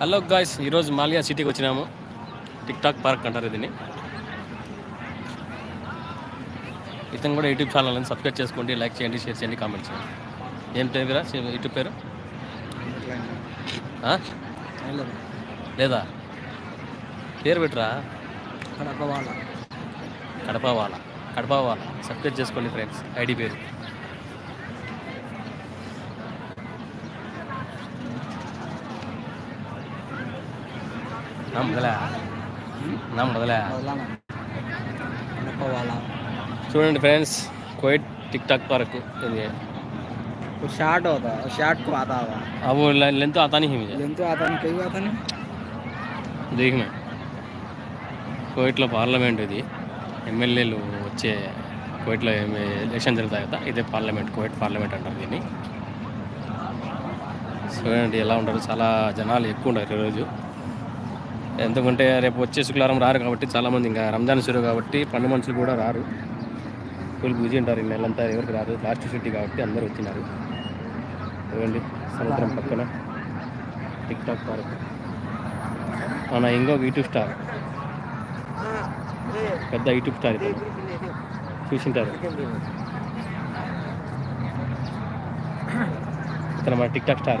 Hello guys ఈరోజు మాలియా సిటీకి వచ్చినాము. టిక్ టాక్ పార్క్ అంటారు దీన్ని. ఇతను కూడా యూట్యూబ్ ఛానల్ని సబ్స్క్రైబ్ చేసుకోండి లైక్ చేయండి షేర్ చేయండి కామెంట్ చేయండి. ఏం పేరు యూట్యూబ్ పేరు? లేదా? పేరు పెట్టరా? కడప వాళ్ళ కడప వాళ్ళ కడప వాళ్ళ సబ్స్క్రైబ్ చేసుకోండి ఫ్రెండ్స్ ఐడి పేరు. నా మొదలే నా మొదలే వదలానా కడప వాళ్ళ చూడండి ఫ్రెండ్స్ కోయిట్ టిక్ టాక్ పార్క్ ఇది वो शॉर्ट होता है शॉर्ट को आता होगा अब वो लेंथ तो आता नहीं है मुझे लेकिन तो आता नहीं कई आता नहीं देख मैं కోయిట్లో పార్లమెంట్ ఇది ఎమ్మెల్యేలు వచ్చే కోయిట్లో ఏమి ఎలక్షన్ జరుగుతాయి కదా ఇదే పార్లమెంట్ కోయిట్ పార్లమెంట్ అంటారు దీన్ని చూడండి ఎలా ఉంటారు చాలా జనాలు ఎక్కువ ఉంటారు ఈరోజు ఎందుకంటే రేపు వచ్చే శుక్రవారం రారు కాబట్టి చాలామంది ఇంకా రంజాన్ షురు కాబట్టి పన్ను మనుషులు కూడా రారు. ఫుల్ బిజీ ఉంటారు ఈ నెలంతా ఎవరికి రారు లాస్ట్ షూటీ కాబట్టి అందరూ వచ్చినారు. చూడండి సముద్రం పక్కన. టిక్ టాక్ పార్క్ మన ఇంకొక యూట్యూబ్ స్టార్ పెద్ద యూట్యూబ్ స్టార్ ఇది. చూసింటారు. ఇతను మన టిక్ టాక్ స్టార్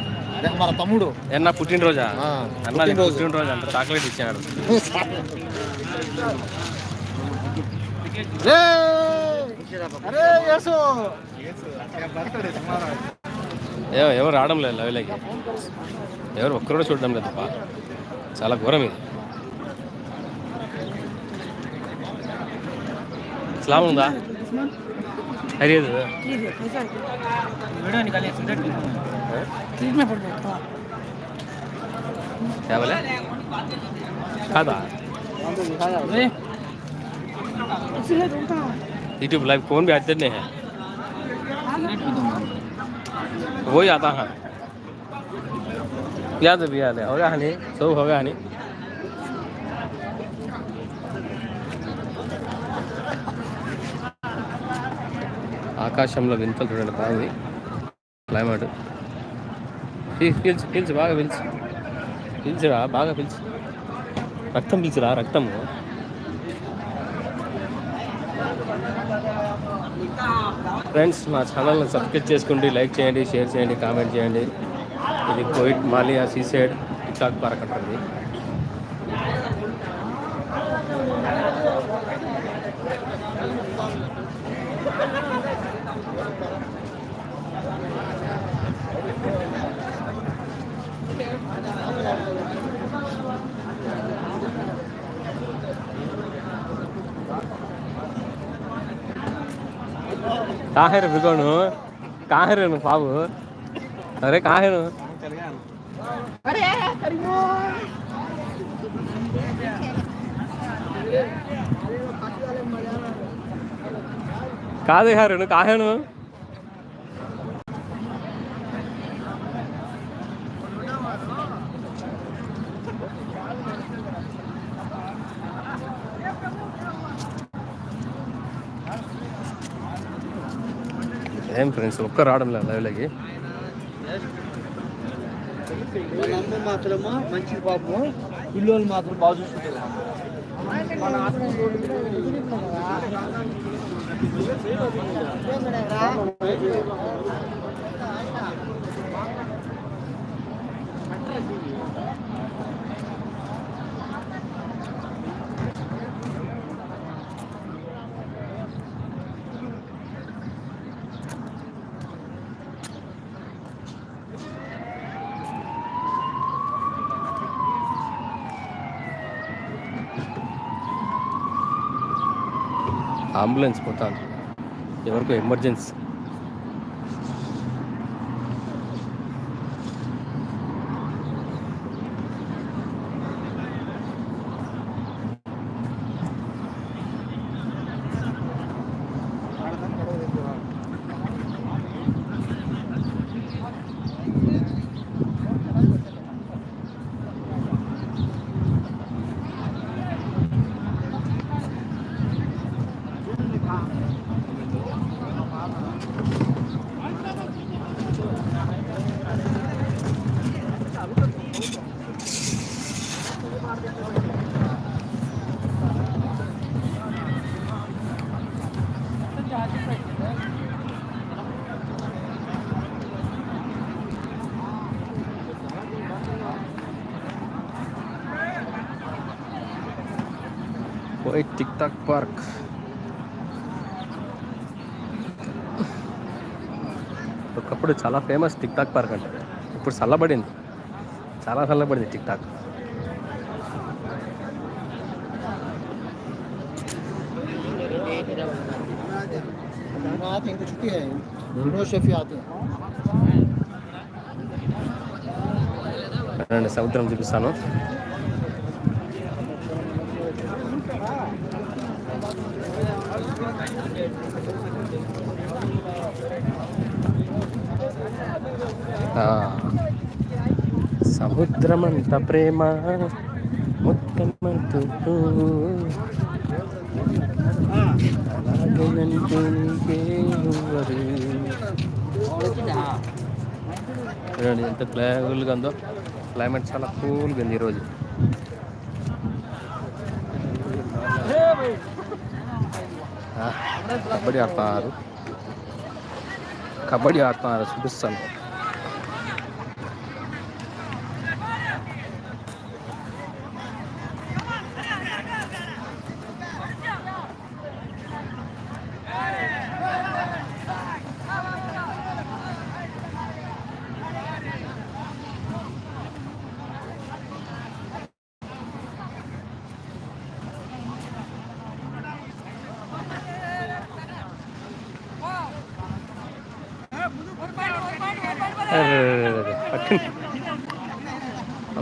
మన తమ్ముడు. ఎన్న పుట్టినరోజా? అన్న పుట్టినరోజు. అంట చాక్లెట్ ఇచ్చాడు. ఎవరు రావడం లేదు లవ్లోకి ఎవరు ఒక్కరు చూడడం లేదు తప్ప చాలా ఘోరం ఇది. ఇస్లాం ఉందా? తెలియదు वीडियो निकालिए सिगरेट क्लिप में पड़ जाता కేవలే కాదా अरे सिगरेट उल्टा यूट्यूब लाइव कौन भी आते नहीं है सिगरेट पी दूंगा वही आता है याद भी याद है होगा हनी सब होगा हनी ఆకాశంలో వింతలు చూడండి బాగుంది క్లైమేట్ పిలిచి పిలిచి బాగా పిలిచి. పిలిచిరా బాగా పిలిచి. రక్తం పిలిచిరా రక్తము? ఫ్రెండ్స్ మా ఛానల్ని సబ్స్క్రైబ్ చేసుకోండి లైక్ చేయండి షేర్ చేయండి కామెంట్ చేయండి. ఇది కోయిట్ మాలియా సీసైడ్ టిక్టాక్ పార్క్ అంటుంది కాహేరు బిగోను కాహేరు బాబు అరే కాహేరు. కాదు హారు కాహేను. ఏం ఫ్రెండ్స్ ఒక్క రావడం లేదు లైవ్లోకి నమ్మ మాత్రమా మంచి పాపం పిల్లలు మాత్రం బాగా చూసుకుంటారు మన అంబులెన్స్ పోతాను ఎవరికో ఎమర్జెన్సీ. ఓయ్ టిక్ టాక్ పార్క్ ఒకప్పుడు చాలా ఫేమస్ టిక్ టాక్ పార్క్ అంటే. ఇప్పుడు చల్లబడింది. చాలా చల్లబడింది టిక్ టాక్ సముద్రం చూపిస్తాను. సముద్రమంత ప్రేమ ముత్తమంటూ చూడండి ఎంత కూల్గా ఉందో. క్లైమేట్ చాలా కూల్గా ఉంది ఈరోజు. కబడ్డీ ఆడుతున్నారు. కబడ్డీ ఆడుతున్నారు చూపిస్తాను.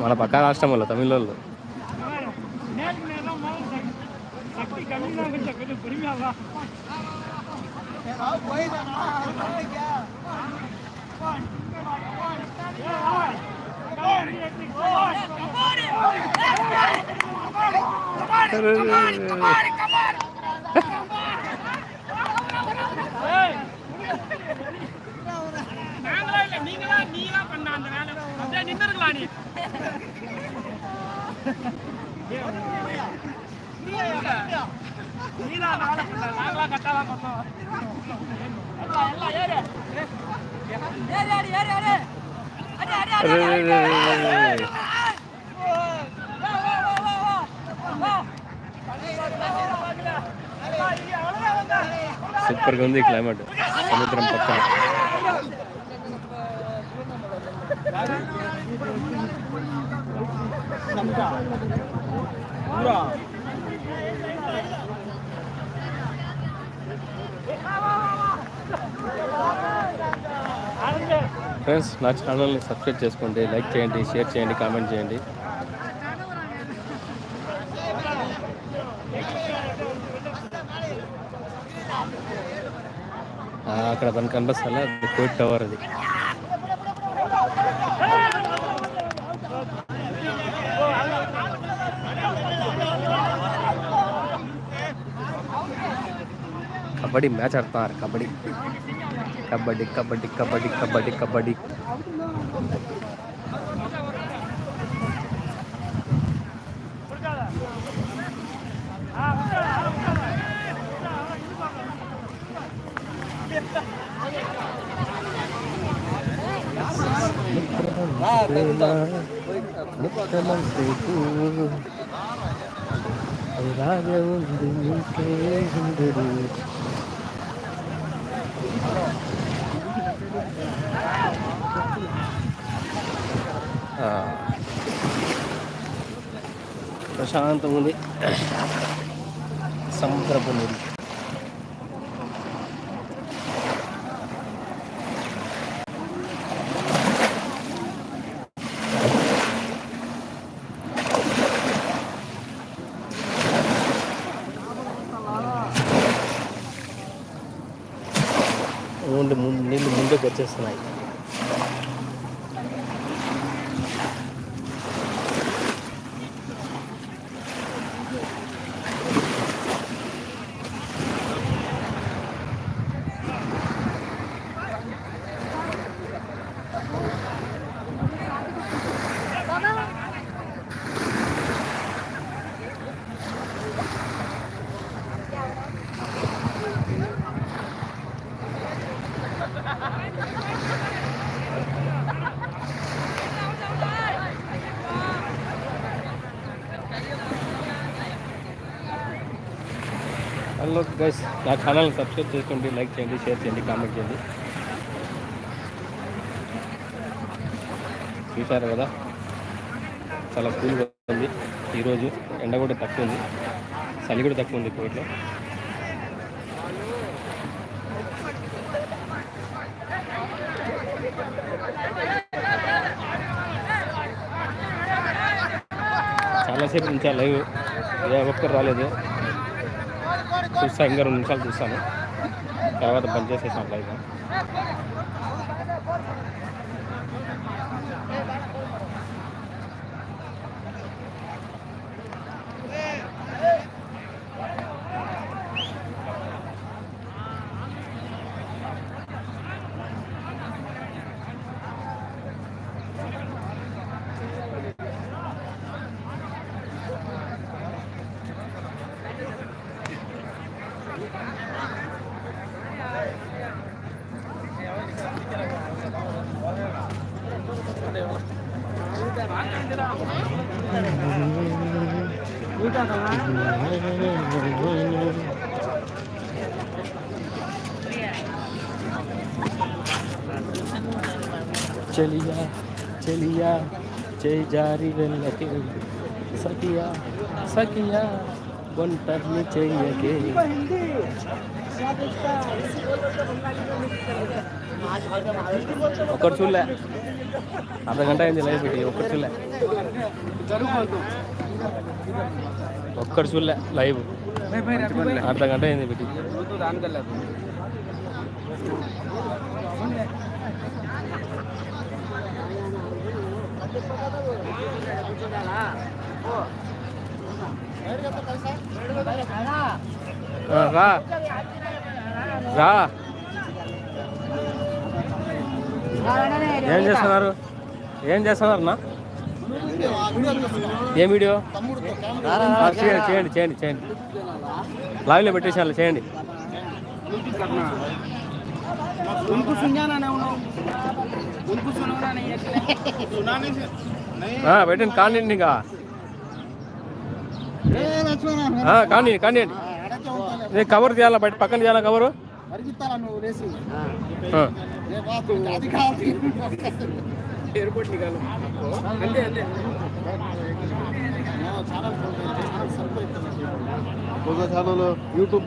మన పక్క రాష్ట్రం వాళ్ళు తమిళ వాళ్ళు అరెరెరెరె. நாங்களா இல்ல நீங்களா நீங்களா பண்ண அந்த வேலை அப்படியே நின்றுக்கலாம் நீங்களா సూపర్గా ఉంది క్లైమేట్. సముద్రం పక్కన. ఫ్రెండ్స్ నా ఛానల్ని సబ్స్క్రైబ్ చేసుకోండి లైక్ చేయండి షేర్ చేయండి కామెంట్ చేయండి. అక్కడ మనకు కనిపిస్తా కోట్ టవర్ అది. కబడ్డీ మ్యాచ్ ఆడుతున్నారు కబడ్డీ. కబడ్డీ కబడ్డీ కబడ్డీ కబడ్డీ కబడ్డీ. అలాగే ఉంది నీకే ఉండదు ఆ. ప్రశాంతంగా ఉంది సముద్రపు నీరు నీళ్ళు ముందుకు వచ్చేస్తున్నాయి hello guys నా ఛానల్ని సబ్స్క్రైబ్ చేసుకోండి లైక్ చేయండి షేర్ చేయండి కామెంట్ చేయండి. చూశారు కదా? చాలా కూల్గా ఉంది. ఈరోజు ఎండ కూడా తక్కువ ఉంది. చలి కూడా తక్కువ ఉంది కోవిడ్లో. చాలాసేపు నుంచి లైవ్ ఏ ఒక్కరు రాలేదు. చూస్తా ఇంకా రెండు నిమిషాలు చూస్తాను. తర్వాత బంద్ చేసేసాం లైవ్ చలియా చలియా చేయి జారి వెళ్ళకే సఖియా సఖియా ఒంటరిని చెయ్యకే ఒక్కరు చూడలే అర్ధ గంట అయింది లైవ్ పెట్టి ఒక్కరు చూడలే ఒక్కరు చూడలే లైవ్ అర్ధ గంట అయింది పెట్టి రా రా ఏం చేస్తున్నారు? ఏం చేస్తున్నారు నా ఏ వీడియో? చేయండి చేయండి చేయండి చేయండి. లైవ్లో పెట్టేసాను చేయండి. పెట్టండి కానివ్వండి ఇంకా కానీ కానివ్వండి నేను కవర్ చేయాల బయట పక్కన చేయాలా కవరు ఎయిర్పోర్ట్ యూట్యూబ్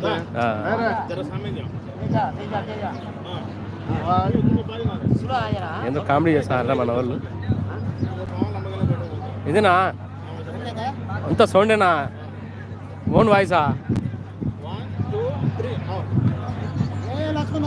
ఏందో కామెడీ చేస్తున్నారా మన వాళ్ళు ఇదేనా అంత సౌండేనా ఓన్ వాయిసా లక్ష్మణ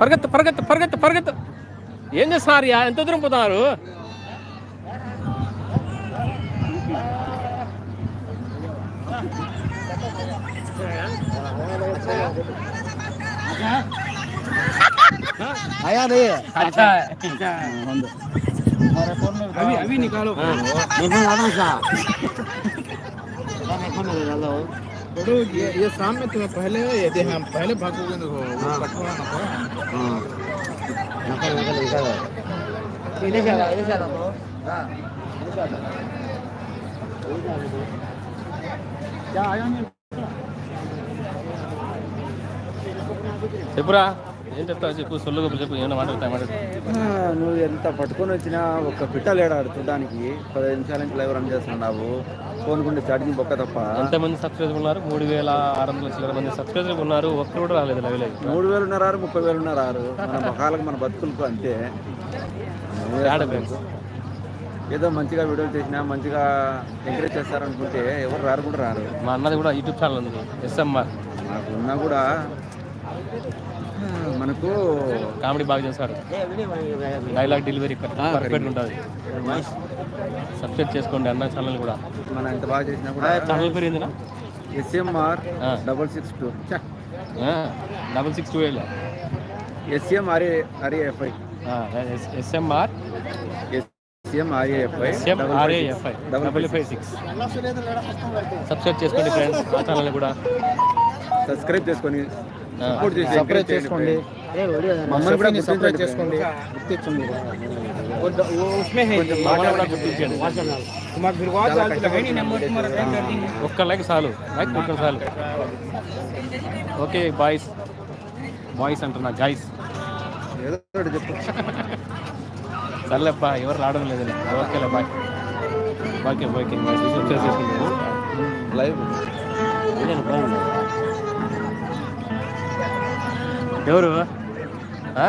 పరిగెత్తు పరిగెత్తు పరిగెత్తు పరిగెత్తు ఏం చేస్తున్నారు యా ఎంత దూరం పోతున్నారు आया नहीं अच्छा अभी अभी निकालो देखो लाना सा देखो मेरे डालो छोड़ो ये ये शाम में तुम्हें तो पहले यदि हम पहले भागोगे तो हाँ। हाँ। नकल नकल ऐसा है इधर से आ इधर से आ हाँ। इधर से क्या आया नहीं? त्रिपुरा। ఏం చెప్తావు? చెప్పు సొల్లు గొప్పలు చెప్పు ఏమైనా మాట్లాడతా మాట్లాడు నువ్వు ఎంత పట్టుకొని వచ్చినా ఒక పిట్ట లేడాడు చూడడానికి. పదిహేను నిమిషాల నుంచి లైవ్ రన్ చేస్తున్నావు. ఫోన్ కుంటే ఛార్జింగ్ బొక్క తప్ప. ఎంతమంది సబ్స్క్రైబర్ ఉన్నారు? మూడు వేల ఆరు వందల చిల్లర మంది సబ్స్క్రైబర్ ఉన్నారు. ఒక్కరు కూడా రాలేదు లైవ్ లైవ్. మూడు వేలు ఉన్నారు ముప్పై వేలు ఉన్నారు మన మొఖాలకు మన బతుకులకు అంతే. ఏదో మంచిగా వీడియోలు చేసినా మంచిగా ఎంకరేజ్ చేస్తారనుకుంటే ఎవరు రారు కూడా రారు. మా అన్నది కూడా యూట్యూబ్ ఛానల్ ఉంది. ఎస్ఎంఆర్. నాకు ఉన్నా కూడా మనకు కామెడీ బాగా చేస్తాడు డైలాగ్ డెలివరీ పర్ఫెక్ట్ ఉంటుంది. సబ్స్క్రైబ్ చేసుకోండి అన్న ఛానల్ కూడా. మనం ఎంత బాగా చేసినా కూడా ఛానల్ పేరు ఏందినా SMR. Double six two double six two RAFI SMR SM RAFI six subscribe చేసుకోండి ఫ్రెండ్స్ ఆ ఛానల్ కూడా. సబ్స్క్రైబ్ చేసుకొని సపరేట్ చేసుకోండి. కూడా ఒక్క లైక్ చాలు. లైక్ ఒక్క చాలు ఓకే బాయ్స్. బాయ్స్ అంటున్నా గాయస్. సర్లేప్పా ఎవరు రావడం లేదు okay bye. Okay okay. Bye చేసుకుంటాను లైవ్ బాగుంది ఎవరు ఆ?